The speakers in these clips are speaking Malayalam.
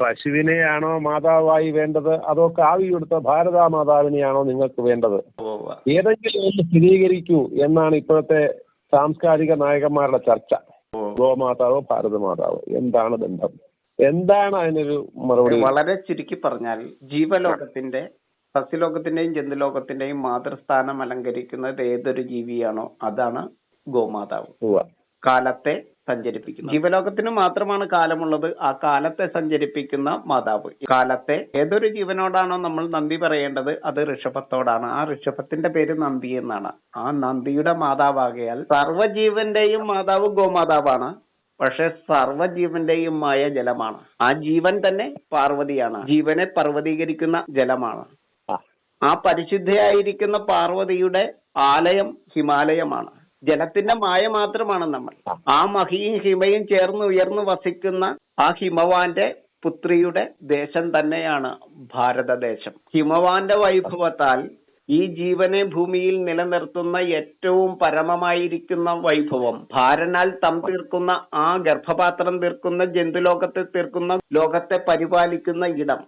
പശുവിനെയാണോ മാതാവായി വേണ്ടത്? അതോ കാവി കൊടുത്ത ഭാരതാ മാതാവിനെയാണോ നിങ്ങൾക്ക് വേണ്ടത്? ഏതെങ്കിലും ഒന്ന് സ്ഥിരീകരിക്കൂ എന്നാണ് ഇപ്പോഴത്തെ സാംസ്കാരിക നായകന്മാരുടെ ചർച്ച. ഗോമാതാവോ ഭാരതമാതാവോ? എന്താണ് ബന്ധം? എന്താണ് അതിനൊരു മറുപടി? വളരെ ചുരുക്കി പറഞ്ഞാൽ ജീവലോകത്തിന്റെ സസ്യലോകത്തിന്റെയും ജന്തുലോകത്തിന്റെയും മാതൃസ്ഥാനം അലങ്കരിക്കുന്നത് ഏതൊരു ജീവിയാണോ അതാണ് ഗോമാതാവ്. കാലത്തെ സഞ്ചരിപ്പിക്കുന്നത്. ജീവലോകത്തിന് മാത്രമാണ് കാലമുള്ളത്. ആ കാലത്തെ സഞ്ചരിപ്പിക്കുന്ന മാതാവ്. കാലത്തെ ഏതൊരു ജീവനോടാണോ നമ്മൾ നന്ദി പറയേണ്ടത്? അത് ഋഷഭത്തോടാണ്. ആ ഋഷഭത്തിന്റെ പേര് നന്ദി എന്നാണ്. ആ നന്ദിയുടെ മാതാവാകയാൽ സർവജീവന്റെയും മാതാവ് ഗോമാതാവാണ്. പക്ഷെ സർവജീവന്റെയും മായ ജലമാണ്. ആ ജീവൻ തന്നെ പാർവതിയാണ്. ജീവനെ പർവതീകരിക്കുന്ന ജലമാണ്. ആ പരിശുദ്ധയായിരിക്കുന്ന പാർവതിയുടെ ആലയം ഹിമാലയമാണ്. ജലത്തിന്റെ മായ മാത്രമാണ് നമ്മൾ. ആ മഹിയും ഹിമയും ചേർന്ന് ഉയർന്നു വസിക്കുന്ന ആ ഹിമവാന്റെ പുത്രിയുടെ ദേശം തന്നെയാണ് ഭാരതദേശം. ഹിമവാന്റെ വൈഭവത്താൽ ഈ ജീവനെ ഭൂമിയിൽ നിലനിർത്തുന്ന ഏറ്റവും പരമമായിരിക്കുന്ന വൈഭവം ഭാരനാൽ തം തീർക്കുന്ന ആ ഗർഭപാത്രം തീർക്കുന്ന ജന്തുലോകത്തെ തീർക്കുന്ന ലോകത്തെ പരിപാലിക്കുന്ന ഇടം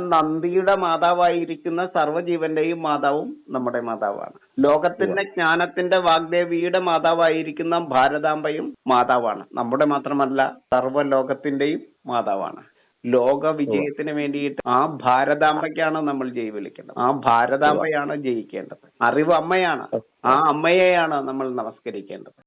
നന്ദിയുടെ മാതാവായിരിക്കുന്ന സർവജീവന്റെയും മാതാവും നമ്മുടെ മാതാവാണ്. ലോകത്തിന്റെ ജ്ഞാനത്തിന്റെ വാഗ്ദേവിയുടെ മാതാവായിരിക്കുന്ന ഭാരതാംബയും മാതാവാണ്. നമ്മുടെ മാത്രമല്ല സർവ ലോകത്തിന്റെയും മാതാവാണ്. ലോക വിജയത്തിന് വേണ്ടിയിട്ട് ആ ഭാരതാംബയ്ക്കാണ് നമ്മൾ ജയ് വിളിക്കേണ്ടത്. ആ ഭാരതാംബയാണ് ജയിക്കേണ്ടത്. അറിവ് അമ്മയാണ്. ആ അമ്മയെയാണ് നമ്മൾ നമസ്കരിക്കേണ്ടത്.